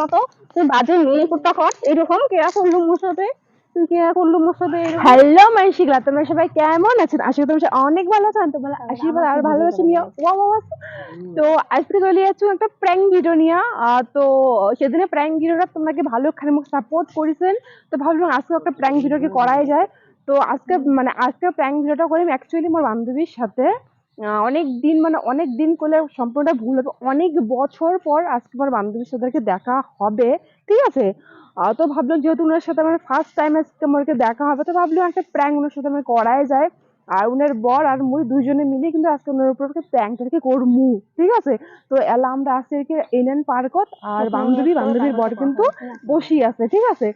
মতো তুই বাজে মেয়ে তখন এরকম কেয়া করলু মোর সাথে? হ্যালো মানসিকলা তোমরা সবাই কেমন আছেন? আশা করি তোমরা অনেক ভালো আছেন তোমরা আশীর্বাদ আর ভালোবাসা নিয়ে ওয়া ওয়া ওয়া। তো আজকে চলে যাচ্ছি একটা প্র্যাঙ্ক ভিডিও নিয়ে। তো সেদিনে প্র্যাঙ্ক ভিডিওটা তোমাকে ভালো খানে মুখ সাপোর্ট করেছেন। তো ভাবলাম আজকে একটা প্র্যাঙ্ক ভিডিও কি করাই যায়। তো আজকে মানে আজকে প্র্যাঙ্ক ভিডিওটা করি অ্যাকচুয়ালি আমার বান্ধবীর সাথে। অনেক দিন মানে অনেক দিন করলে সম্পূর্ণটা ভুল হবে। অনেক বছর পর আজকে আমার বান্ধবীর সাথে দেখা হবে ঠিক আছে? তো ভাবলাম যেহেতু ওনার সাথে আমার ফার্স্ট টাইম আজকে আমাকে দেখা হবে তো ভাবলাম একটা প্র্যাঙ্ক ওনার সাথে আমার করাই যায়। আর উনার বর আর মুই দুইজনে মিলে কিন্তু আজকে ওনার উপর প্র্যাঙ্কটাকে করমু ঠিক আছে? তো এলা আমরা আজকে এনএন পার্কত আর বান্ধবী বান্ধবীর বর কিন্তু বসি আছে ঠিক আছে?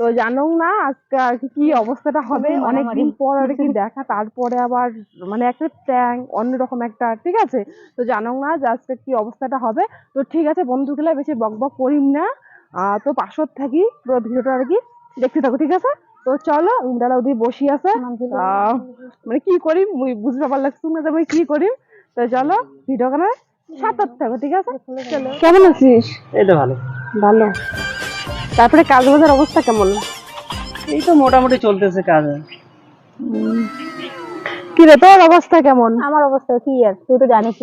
তো জানো না আজকে আর কি কি অবস্থাটা হবে অনেকদিন পর আর কি দেখা তারপরে আবার মানে একটা প্র্যাঙ্ক অন্যরকম একটা ঠিক আছে? তো জানো না যে আজকে কি অবস্থাটা হবে। তো ঠিক আছে বন্ধুগুলা বেশি বক বক করিম না। আহ, তো পাশত থাকি পুরো ভিডিওটা আর কি দেখতে থাকো ঠিক আছে? তো চলো উমরালা ওদিকে বসি আছে। আহ, মানে কি করিম? মুই বুঝতে পারলাম না যে আমি কি করিম? তো চলো ভিডিও কেন সাঁতার থাকো ঠিক আছে? চলো। কেমন আছিস? এটা ভালো। ভালো। তারপরে কাজ বাজার অবস্থা কেমন? এই তো মোটামুটি চলতেছে কাজ। কি রে তোর অবস্থা কেমন? আমার অবস্থা কি আর তুই তো জানিস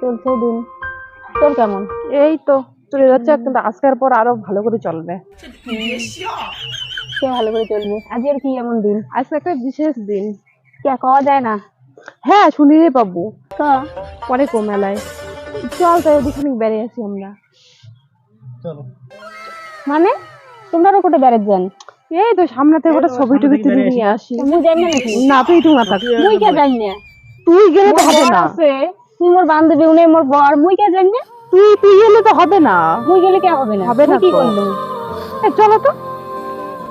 চলছে দিন। তোর কেমন? এই তো চলে যাচ্ছে কিন্তু আজকের পর আরও ভালো করে চলবে। কে ভালো করে চলবে? আজকের কি এমন দিন? আজকে একটা বিশেষ দিন। কে খাওয়া যায় না? হ্যাঁ শুনিয়ে পাবো তো পরে কো মেলায়। চল তো ওদিকে বেড়ে আসি আমরা। চলো। মানে? তোমরা কোটে বেড়ে যান? এই তো সামনে থেকে ওটা ছবি টবি তুলে নিয়ে আসি। মুই যাই না না তুই তুই না থাক মুই কে জানি না? তুই গেলে তো হবে না। তুই মোর বান্ধবী উনি মোর বর। মুই কে জানি না? তুই তুই গেলে তো হবে না। মুই গেলে কে হবে না? হবে না কি তো। করলু? এই চলো তো।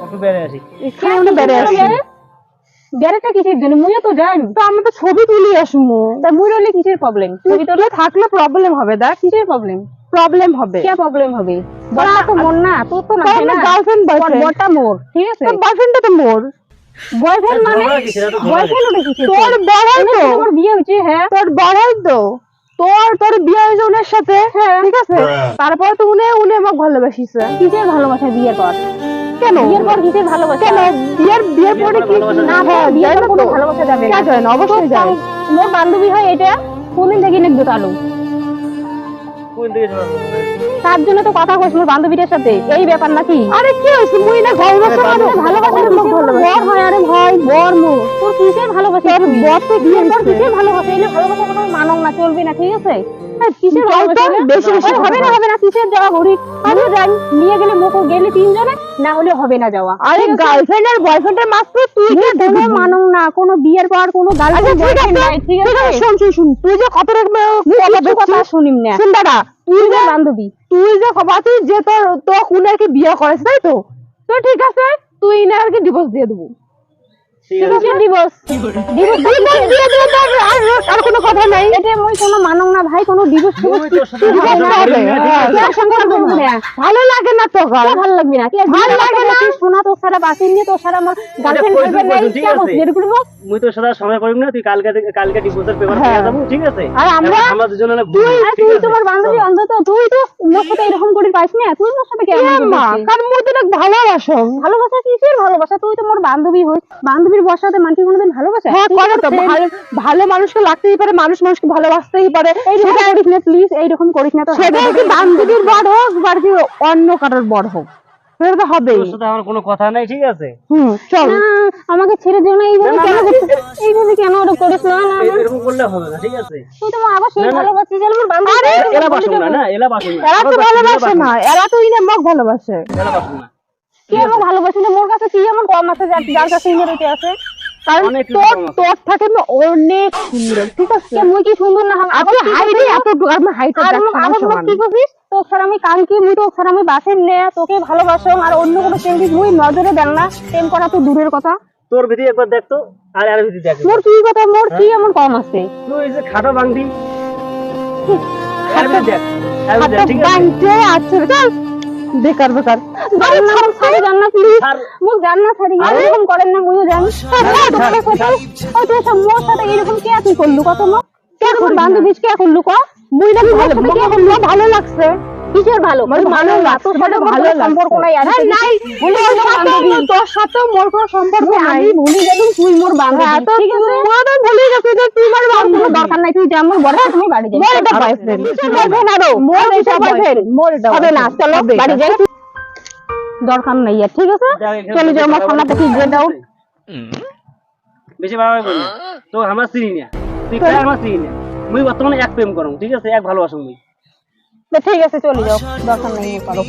একটু বেড়ে আসি। এখানে আমরা বেড়ে আসি। বেড়েটা কিসের জন্য? মুইও তো জানি তো আমরা তো ছবি তুলি আসব তা মুই রইলে কিসের প্রবলেম তুই তোলে থাকলে প্রবলেম হবে দা কিসের প্রবলেম প্রবলেম হবে। কি প্রবলেম হবে? বড়টা তো মোর না তোর তো না গার্লফ্রেন্ড বয়ফ্রেন্ড বড়টা মোর ঠিক আছে তোর বয়ফ্রেন্ডটা তো মোর বয়ফ্রেন্ড মানে বয়ফ্রেন্ড ওটা কিসের তোর বড়াই তো তোর বিয়ে হয়েছে হ্যাঁ তোর বড়াই তো তোর তোর বিয়ে হয়েছে ওনার সাথে ঠিক আছে তারপর তো উনি উনি আমাকে ভালোবাসিছে কিসের ভালোবাসা বিয়ের পর কেন? বিয়ের পর কিসের ভালোবাসা কেন? বিয়ের বিয়ের পরে কি না হ্যাঁ, বিয়ের পর কোনো ভালোবাসা যাবে না। কে যায় না অবশ্যই যায় মোর বান্ধবী হয় এটা কোনদিন থেকে নেক দোকালু কোন দিকে যাব? তার জন্য তো কথা কইছ মোর বান্ধবীটার সাথে। এই ব্যাপার নাকি? আরে কি হয়েছে? মুই না ঘর বসে মানে ভালোবাসার মুখ ভালোবাসি বর হয়। আরে ভাই বর মো তোর কিসের ভালোবাসা? তোর বর তো বিয়ের পর কিসের ভালোবাসা? এলে ভালোবাসা কোনো মানব না চলবে না ঠিক আছে? কিসের ভালোবাসা বেশি বেশি হবে না হবে না কিসের যাওয়া ঘুরি আমিও যাই। নিয়ে গেলে মুখো গেলে তিনজনে না হলে হবে না যাওয়া। আরে গার্লফ্রেন্ড আর বয়ফ্রেন্ডের মাত্র তুই কে কোনো মানব না কোনো বিয়ের পর কোনো গার্লফ্রেন্ড আচ্ছা, ঠিক আছে, ঠিক আছে শোন শোন তুই যে কত রকমের কথা শুনিম না। শুন দাদা তুই যে বান্ধবী। তুই যে খবরছিস যে তোর তো উনাকে বিয়ে করেছ তাই তো? তো ঠিক আছে তুই না আর কি ডিভোর্স দিয়ে দেবো। আর- কোনো কথা নাই। এটা মই কোনো না ভাই কোনো ডিভোর্স ভালো হ্যাঁ, সঙ্গে করব না। ভালো লাগে না তো ভালো লাগবে না। ভালো লাগে না। শোনা তো সারা বাসিন নিয়ে তো সারা আমার গার্লফ্রেন্ড ঠিক আছে। বস করব মুই সাথে সময় করিম না তুই কালকে কালকে ডিভোর্সের পেপার হ্যাঁ। পেয়ে যাব ঠিক আছে? আর আমরা আমরা দুজনে না তুই তুই তোমার বান্ধবী অন্তত তুই তো এরকম করে না। তুই মোর সাথে কেমন? কারণ মুই তো অনেক ভালোবাসো। ভালোবাসা কিসের ভালোবাসা? তুই তো মোর বান্ধবী হই বান্ধবীর বসাতে মানুষ কোনোদিন ভালোবাসা? হ্যাঁ করে তো। ভালো ভালো মানুষকে লাগতেই পারে মানুষ মানুষকে ভালোবাসতেই পারে। এইরকম করিস না প্লিজ এইরকম করিস না তো। সেটা কি বান্ধবীর বড় হোক বা কি অন্য কারোর বড় হোক। সেটা তো হবেই। তোর সাথে আমার কোনো কথা নাই ঠিক আছে? হুম চল। আমাকে ছেড়ে দিও না এইভাবে কেন এইভাবে কেন ওটা করিস? না না এরকম করলে হবে না ঠিক আছে? তুই তো আবার সেই না। যে আমার বান্ধবী। এরা বাসুন না না এরা বাসুন না। এরা তো ভালোবাসে না এরা তো ইনে মগ ভালোবাসে। এরা বাসুন না। কি আমার ভালোবাসি মোর কাছে কি আমার কম আছে যার কাছে আছে? কারণ তোর তোর থাকে না অনেক সুন্দর ঠিক আছে? মুই কি সুন্দর না আপনি হাইটে এত আমার হাইট আর আমার আমার কি করছিস তো স্যার আমি কালকে মুই তো স্যার আমি বাসের নে তোকে ভালোবাসম আর অন্য কোনো প্রেমিক মুই নজরে দেন না প্রেম করা তো দূরের কথা। তোর ভিতরে একবার দেখতো আর আর ভিতরে দেখ। মোর কি কথা? মোর কি এমন কম আছে? তুই যে খাটো বাংদি আর দেখ আর দেখ, আছে? চল। বেকার বেকার। জান না ছাড়। মুখ জান না সারি এরকম করেন না মুইও জানি ছাড়, ছাড়। সব মোর সাথে এরকম কে করলু? কত মো কে তোমার বান্ধবী কে করলু ক মুই না ভালো লাগছে। কিসের ভালো? মানে ভালো তোর সাথে মানে ভালো সম্পর্ক নাই আর হ্যাঁ, নাই। বলি তোর সাথে মোর কোনো সম্পর্ক নাই আমি ভুলে গেলাম তুই মোর বান্ধবী হ্যাঁ, ঠিক আছে? তুই তো ভুলে গেছিস যে তুই আমার বান্ধবী। দরকার নাই তুই যা আমার বড় তুমি বাড়ি যাই মোর এটা boyfriend। কিসের আরও? মোর এটা boyfriend, মোর এটা হবে না চলো বাড়ি যাই। দরকার নাই আর ঠিক আছে? চলে যাও আমার সামনে থেকে গেট আউট বেশি ভালো বলি তো আমার চিনি না তুই কার আমার চিনি না মুই বর্তমানে এক প্রেম করম ঠিক আছে? এক ভালোবাসুম মুই। ঠিক আছে চলে যাও। দরকার নাই করো।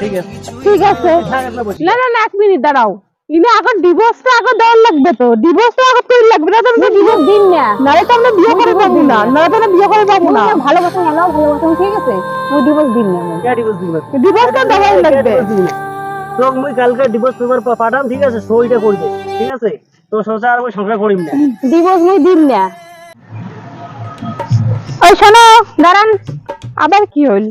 ঠিক আছে। ঠিক আছে। না না না এক মিনিট দাঁড়াও। ইনি আগে ডিভোর্সটা আগে দেওয়ার লাগবে তো। ডিভোর্সটা আগে তৈরি লাগবে না তো আমি ডিভোর্স দিন না। নাহলে তো আমরা বিয়ে করে পাবো না। নাহলে তো আমরা বিয়ে করে পাবো না। ভালোবাসা এলাও ভালোবাসা ঠিক আছে? তুই ডিভোর্স দিন না। ডিভোর্স দিবে? ডিভোর্সটা দেওয়াই লাগবে। তো মুই কালকে ডিভোর্স পেপার পাঠাম ঠিক আছে? সইটা করবে ঠিক আছে? তো সোজা আর মুই সংসার করিম না। ডিভোর্স মুই দিন না। ওই শোনো দাঁড়ান। আবার কি হইল?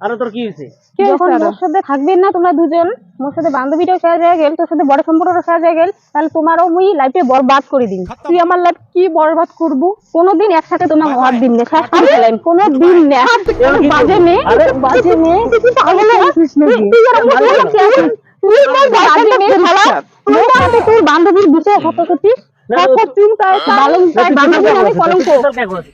আর তোর কি হয়েছে? যখন মোর সাথে থাকবেন না তোমরা দুজন মোর সাথে বান্ধবীটাও শেষ হয়ে গেল তোর সাথে বড় সম্পর্কটা শেষ হয়ে গেল তাহলে তোমারও মুই লাইফে বরবাদ করে দিন তুই আমার লাইফ কি বরবাদ করব? কোনোদিন একসাথে তোমার দিন না শেষ করে ফেলেন কোনো দিন না। বাজে মেয়ে? বাজে মেয়ে? পাগল নাকি? তুই এরকম বলছিস? তুই মোর বাজে মেয়ে শালা। মোর সাথে তোর বান্ধবীর বিষয়ে করছিস কে বড়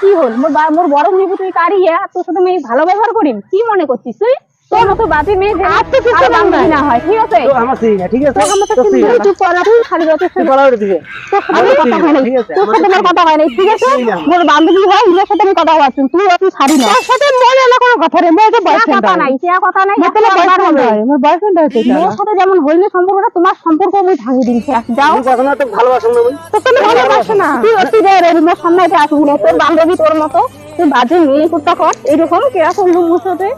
তুই হল? মোর বড় নিবু কারিয়ে আর তোর সাথে আমি ভালো ব্যবহার করিম। কি মনে করছিস তুই? তোর মতো বাজে মেয়ে যে আর তো কিছু বান্ধবী না হয় ঠিক আছে? আমার চিনি না ঠিক আছে? আমার তো কাছে চিনি না। তুই খালি যথেষ্ট তুই বলা ওটা দিকে তোর কথা হয় নাই। তোর সাথে আমার কথা হয় নাই ঠিক আছে? মোর বান্ধবী হয় ওর সাথে আমি কথা বলছি তুই অত ছাড়ি না। তোর সাথে মনে হলো কোনো কথা নেই মোর এটা বয়ফ্রেন্ড কথা নাই সে কথা নাই মোর বয়ফ্রেন্ড হয় মোর বয়ফ্রেন্ড হচ্ছে মোর সাথে। যেমন হইলে সম্পর্কটা তোমার সম্পর্ক আমি ভাঙিয়ে দিন যাও। কথা না তো ভালোবাসুম না তো তুমি ভালোবাসো না। তুই অতি রে মোর সামনে আসবি না তোর বান্ধবী তোর মতো। তুই বাজে মেয়ে কর এরকম কেয়া করলু মোর সাথে তুই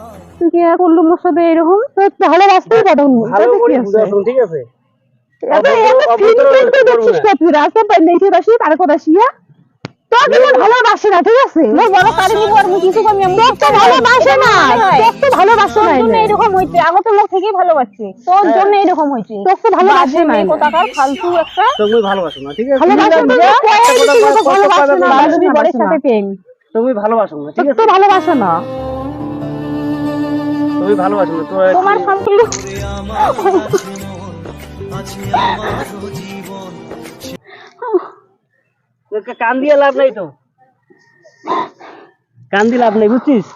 কেয়া করলু মোর সাথে এরকম? তোর ভালোবাসতেই কথা ভালো করে ঠিক আছে? এত এত ফিলিং দেখছিস তুই? রাস্তা পাই কথা শিয়া ভালোবাসে না ঠিক আছে? মোর বড় কারি দিব আর কিছু কমি আমি তো ভালোবাসে না। তো ভালোবাসে না জন্য এরকম হইছে আগে তো লোক থেকেই ভালোবাসছে তোর জন্য এরকম হইছে। তোর তো ভালোবাসে না কোথাকার ফালতু একটা। তো মুই না ঠিক আছে? ভালোবাসে না যে কয়ে দিছিস তো ভালোবাসে না বান্ধবী বড়ের সাথে প্রেম তো মুই না ঠিক আছে? তো ভালোবাসে না। তুমি ভালোবাসুম না তোমার সম্পর্ক কান দিয়ে লাভ নাই তো। কান দিয়ে লাভ নাই বুঝছিস?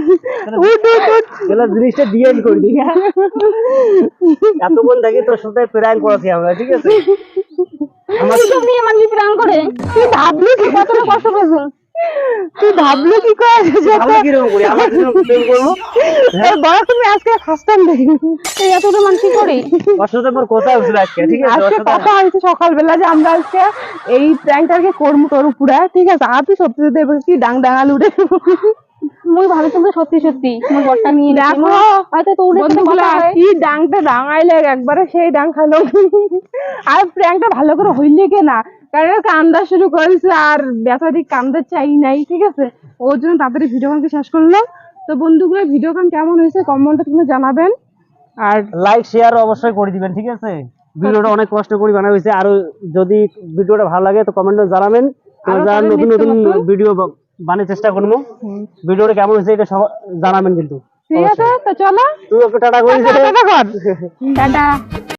আসবে এগুলো জিনিসটা দিয়ে করবি এতক্ষণ থেকে তোর সাথে প্রাণ করাছি আমরা ঠিক আছে? আমার নিয়ে মানুষ প্রাণ করে। তুই ভাবলি কি কতটা কষ্ট করছিস তুই ভাবলি কি করে যে কীরকম করি? আমার জন্য প্রেম করব বড় তুমি আজকে ফার্স্ট দেখি তুই এতটা মানুষ করে? ওর সাথে কথা হয়েছিল আজকে ঠিক আছে? আজকে কথা হয়েছে সকালবেলা যে আমরা আজকে এই প্র্যাঙ্কটাকে করব তোর উপরে ঠিক আছে? আর তুই সত্যি সত্যি কি ডাং ডাঙাল উঠে মুই ভাবি তুমি সত্যি সত্যি। মোর বরটা নিয়ে দেখো, হয়তো তো উড়ে কথা হয়। কি ডাংটা ডাঙাইলে একবারে সেই ডাং খালো। আর প্র্যাঙ্কটা ভালো করে হইলে কে না? কারণ কান্দা শুরু করেছে আর বেচারি কান্দা চাই নাই ঠিক আছে? ওর জন্য তাড়াতাড়ি ভিডিও গানকে শেষ করলাম। তো বন্ধুগুলো ভিডিও গান কেমন হয়েছে কমেন্টে তুমি জানাবেন। আর লাইক শেয়ার অবশ্যই করে দিবেন ঠিক আছে? ভিডিওটা অনেক কষ্ট করে বানা হয়েছে। আর যদি ভিডিওটা ভালো লাগে তো কমেন্টে জানাবেন। তো আরও যারা নতুন নতুন- ভিডিও বানানোর চেষ্টা করব। ভিডিওটা কেমন হয়েছে এটা সব জানাবেন কিন্তু। ঠিক আছে তো চলো। তুই একটু টাটা করে। টাটা।